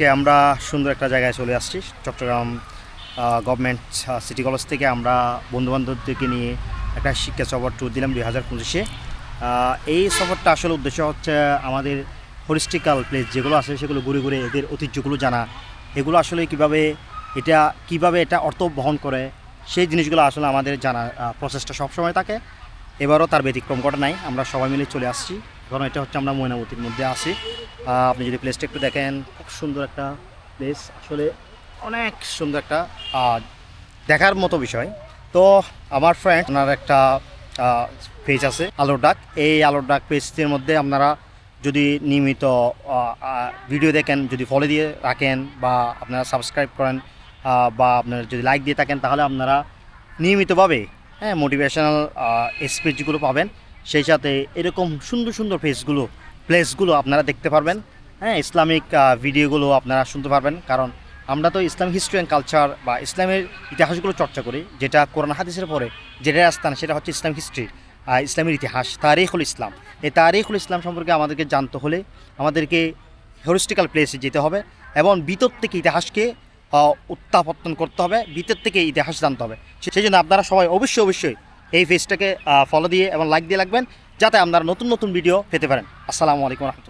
আজকে আমরা সুন্দর একটা জায়গায় চলে আসছি, চট্টগ্রাম গভর্নমেন্ট সিটি কলেজ থেকে আমরা বন্ধুবান্ধবদেরকে নিয়ে একটা শিক্ষা সফর ট্যুর দিলাম দুই হাজার পঁচিশে। এই সফরটা আসলে উদ্দেশ্য হচ্ছে আমাদের হরিস্টিক্যাল প্লেস যেগুলো আছে, সেগুলো ঘুরে ঘুরে এদের ঐতিহ্যগুলো জানা। এগুলো আসলে কীভাবে এটা কীভাবে এটা অর্থ বহন করে, সেই জিনিসগুলো আসলে আমাদের জানা প্রসেসটা সবসময় থাকে। এবারও তার ব্যতিক্রম ঘটে নাই, আমরা সবাই মিলে চলে আসছি। কারণ এটা হচ্ছে আমরা ময়নামতির মধ্যে আসি। আপনি যদি প্লেসটা একটু দেখেন, খুব সুন্দর একটা প্লেস আসলে অনেক সুন্দর একটা দেখার মতো বিষয়। তো আমার ফ্রেন্ড ওনার একটা পেজ আছে, আলোর ডাক। এই আলোর ডাক পেজটির মধ্যে আপনারা যদি নিয়মিত ভিডিও দেখেন, যদি ফলো দিয়ে রাখেন বা আপনারা সাবস্ক্রাইব করেন বা আপনারা যদি লাইক দিয়ে থাকেন, তাহলে আপনারা নিয়মিতভাবে হ্যাঁ মোটিভেশনাল স্পিচগুলো পাবেন। সেই সাথে এরকম সুন্দর সুন্দর ফেসগুলো প্লেসগুলো আপনারা দেখতে পারবেন। হ্যাঁ ইসলামিক ভিডিওগুলো আপনারা শুনতে পারবেন। কারণ আমরা তো ইসলাম হিস্ট্রি অ্যান্ড কালচার বা ইসলামের ইতিহাসগুলো চর্চা করি, যেটা কোরআন, হাদিসের পরে যেটা স্থান সেটা হচ্ছে ইসলাম হিস্ট্রি ইসলামের ইতিহাস, তারিখুল ইসলাম। এই তারিখুল ইসলাম সম্পর্কে আমাদেরকে জানতে হলে আমাদেরকে হিস্টোরিক্যাল প্লেসে যেতে হবে এবং ভিতর থেকে ইতিহাসকে উত্থাপত্তন করতে হবে ভিতর থেকে ইতিহাস জানতে হবে। সেই জন্য আপনারা সবাই অবশ্যই অবশ্যই এই পেজটাকে ফলো দিয়ে এবং লাইক দিয়ে রাখবেন, যাতে আপনারা নতুন নতুন ভিডিও পেতে পারেন। আসসালামু আলাইকুম রহমতুল্লাহ।